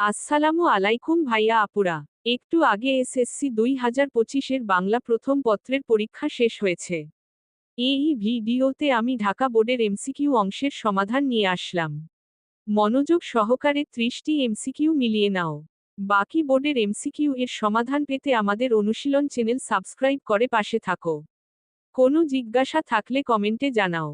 আসসালামু আলাইকুম ভাইয়া আপুরা। একটু আগে এসএসসি দুই হাজার পঁচিশের বাংলা প্রথম পত্রের পরীক্ষা শেষ হয়েছে। এই ভিডিওতে আমি ঢাকা বোর্ডের এমসিকিউ অংশের সমাধান নিয়ে আসলাম। মনোযোগ সহকারে ত্রিশটি এমসিকিউ মিলিয়ে নাও। বাকি বোর্ডের এমসিকিউ এর সমাধান পেতে আমাদের অনুশীলন চ্যানেল সাবস্ক্রাইব করে পাশে থাকো। কোনো জিজ্ঞাসা থাকলে কমেন্টে জানাও।